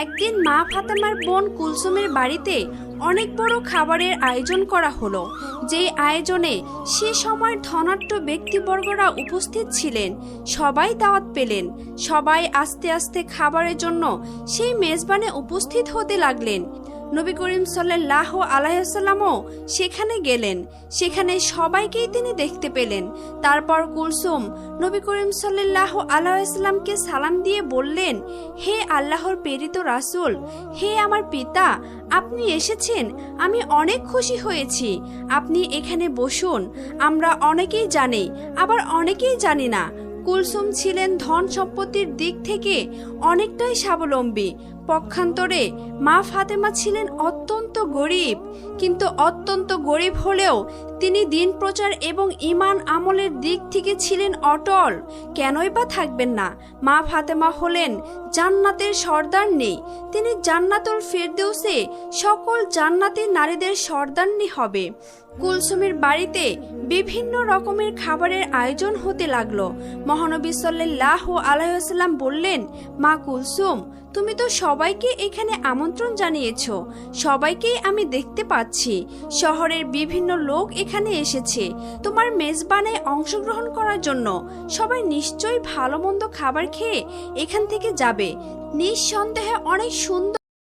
একদিন মা ফাতেমার বোন কুলসুমের বাড়িতে অনেক বড় খাবারের আয়োজন করা হলো। যেই আয়োজনে সে সময় ধনাঢ্য ব্যক্তিবর্গরা উপস্থিত ছিলেন। সবাই দাওয়াত পেলেন। সবাই আস্তে আস্তে খাবারের জন্য সেই মেজবানে উপস্থিত হতে লাগলেন। নবী করিম সাল্লাহ আলাইসাল্লামও সেখানে গেলেন। সেখানে সবাইকেই তিনি দেখতে পেলেন। তারপর কুলসুম নবী করিম সাল্লাহ আলাইসাল্লামকে সালাম দিয়ে বললেন, হে আল্লাহর প্রেরিত রাসূল, হে আমার পিতা, আপনি এসেছেন, আমি অনেক খুশি হয়েছি। আপনি এখানে বসুন, আমরা অনেকেই জানি, আবার অনেকেই জানি না। কুলসুম ছিলেন ধন সম্পত্তির দিক থেকে অনেকটাই স্বাবলম্বী পক্ষান্তরে মা ফাতেমা ছিলেন অত্যন্ত গরিব, কিন্তু অত্যন্ত গরিব হলেও তিনি দিন প্রচার এবং ইমান আমলের দিক থেকে ছিলেন অটল। কেনই বা থাকবেন না? মা ফাতেমা হলেন জান্নাতের সর্দার নেই। তিনি জান্নাতুল ফেরদেউসে সকল জান্নাতের নারীদের সর্দারনি হবে। কুলসুমের বাড়িতে বিভিন্ন রকমের খাবারের আয়োজন হতে লাগল। মহানবী সাল্লাহ আলাইসাল্লাম বললেন, মা কুলসুম তুমি তো সবাইকে এখানে আমন্ত্রণ জানিয়েছ। সবাইকেই আমি দেখতে পাচ্ছি। শহরের বিভিন্ন লোক এখানে এসেছে। তোমার মেজবানে অংশগ্রহণ করার জন্য। সবাই নিশ্চয়ই ভালো মন্দ খাবার খেয়ে এখান থেকে যাবে। নিঃসন্দেহে অনেক সুন্দর